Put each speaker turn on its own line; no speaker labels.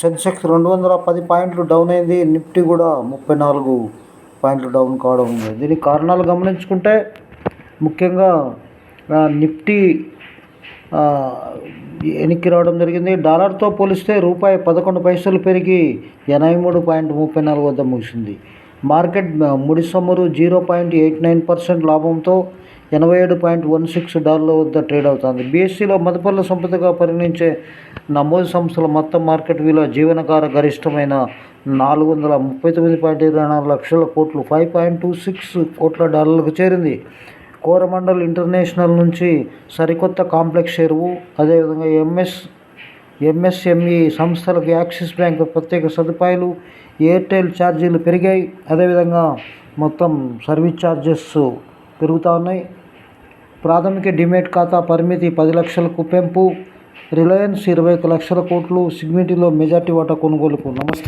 సెన్సెక్స్ రెండు వందల పది పాయింట్లు డౌన్ అయింది. నిఫ్టీ కూడా ముప్పై నాలుగు పాయింట్లు డౌన్ కావడం ఉంది. దీనికి కారణాలు గమనించుకుంటే ముఖ్యంగా నిఫ్టీ వెనక్కి రావడం జరిగింది. డాలర్తో పోలిస్తే రూపాయి పదకొండు పైసలు పెరిగి ఎనభై మూడు పాయింట్ ముప్పై నాలుగు వద్ద ముగిసింది. మార్కెట్ ముడి సొమ్మురు zero point eight nine percent లాభంతో ఎనభై ఏడు పాయింట్ వన్ సిక్స్ డాలర్ల వద్ద ట్రేడ్ అవుతుంది. బీఎస్సీలో మదుపర్ల సంపదగా పరిగణించే నమోదు సంస్థల మొత్తం మార్కెట్ విలువ జీవనకార గరిష్టమైన నాలుగు వందల ముప్పై తొమ్మిది పాయింట్ ఇరవై నాలుగు లక్షల కోట్లు ఫైవ్ పాయింట్ టూ సిక్స్ కోట్ల డాలర్లకు చేరింది. కోరమండల్ ఇంటర్నేషనల్ నుంచి సరికొత్త కాంప్లెక్స్ ఎరువు అదేవిధంగా ఎంఎస్ ఎంఎస్ఎంఈ సంస్థలకు యాక్సిస్ బ్యాంక్ ప్రత్యేక సదుపాయాలు ఎయిర్టెల్ ఛార్జీలు పెరిగాయి అదేవిధంగా మొత్తం సర్వీస్ ఛార్జెస్ పెరుగుతూ ఉన్నాయి. ప్రాథమిక డిమేట్ ఖాతా పరిమితి పది లక్షలకు పెంపు. రిలయన్స్ ఇరవై ఒక లక్షల కోట్లు. సిగ్నిటీలో మెజార్టీ వాటా కొనుగోలుకు నమస్తే.